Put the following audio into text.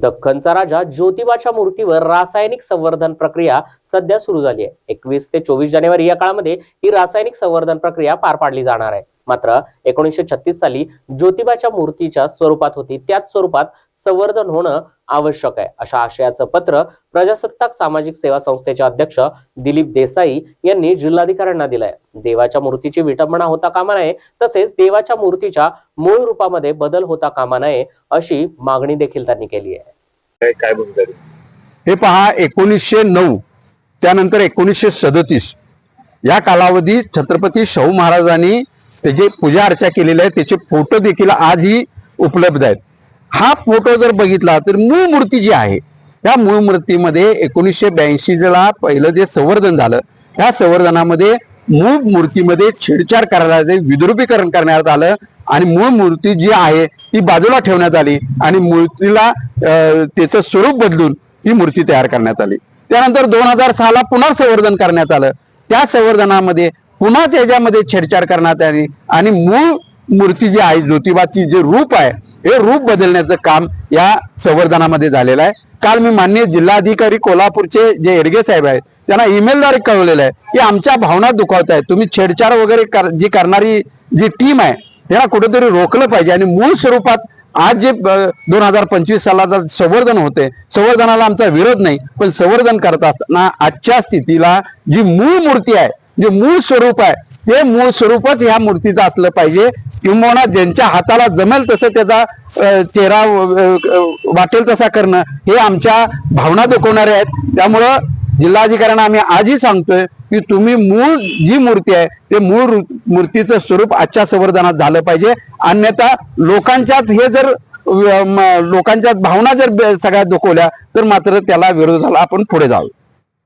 दख्खनचा राजा ज्योतिबाच्या मूर्तीवर रासायनिक संवर्धन प्रक्रिया सध्या सुरू झाली आहे. एकवीस ते चोवीस जानेवारी या काळामध्ये ही रासायनिक संवर्धन प्रक्रिया पार पाडली जाणार आहे. मात्र एकोणीसशे छत्तीस साली ज्योतिबाच्या मूर्तीच्या स्वरूपात होती. त्याच स्वरूपात संवर्धन होणं आवश्यक आहे. अशा आशयाचं पत्र प्रजासत्ताक सामाजिक सेवा संस्थेचे अध्यक्ष दिलीप देसाई यांनी जिल्हाधिकाऱ्यांना दिलंय. देवाच्या मूर्तीची विटंबना होता कामा नये तसेच देवाच्या मूर्तीच्या मूळ रूपामध्ये बदल होता कामा नये अशी मागणी देखील त्यांनी केली आहे. काय? हे पहा एकोणीसशे नऊ त्यानंतर एकोणीसशे सदतीस. या कालावधीत छत्रपती शाहू महाराजांनी त्याची पूजा अर्चा केलेली आहे त्याचे फोटो देखील आजही उपलब्ध आहेत. हा फोटो जर बघितला तर मूळ मूर्ती जी आहे त्या मूळ मूर्तीमध्ये एकोणीसशे ब्याऐंशीला पहिलं जे संवर्धन झालं त्या संवर्धनामध्ये मूळ मूर्तीमध्ये छेडछाड करण्यात आली विद्रुपीकरण करण्यात आलं आणि मूळ मूर्ती जी आहे ती बाजूला ठेवण्यात आली आणि मूर्तीला त्याचं स्वरूप बदलून ही मूर्ती तयार करण्यात आली. त्यानंतर दोन हजार सहाला पुन्हा संवर्धन करण्यात आलं. त्या संवर्धनामध्ये पुन्हा त्याच्यामध्ये छेडछाड करण्यात आली आणि मूळ मूर्ती जी आहे ज्योतिबाची जे रूप आहे हे रूप बदलण्याचं काम या संवर्धनामध्ये झालेलं आहे. काल मी माननीय जिल्हाधिकारी कोल्हापूरचे जे एडगे साहेब आहेत त्यांना ईमेलद्वारे कळवलेलं आहे की आमच्या भावना दुखावत आहेत. तुम्ही छेडछाड वगैरे कर- जी करणारी जी टीम आहे त्यांना कुठेतरी रोखलं पाहिजे. आणि मूळ स्वरूपात आज जे दोन हजार पंचवीस सालाचा संवर्धन होते संवर्धनाला आमचा विरोध नाही पण संवर्धन करत असताना आजच्या स्थितीला जी मूळ मूर्ती आहे जे मूळ स्वरूप आहे ते मूळ स्वरूपच ह्या मूर्तीचं असलं पाहिजे. किंबहुना ज्यांच्या हाताला जमेल तसं त्याचा चेहरा वाटेल तसा करणं हे आमच्या भावना दुखवणारे आहेत. त्यामुळं जिल्हाधिकाऱ्यांना आम्ही आजही सांगतोय की तुम्ही मूळ जी मूर्ती आहे ते मूळ मूर्तीचं स्वरूप आजच्या संवर्धनात झालं पाहिजे. अन्यथा लोकांच्यात हे जर म, लोकांच्या भावना जर सगळ्या दुखवल्या तर मात्र त्याला विरोधाला आपण पुढे जाऊ.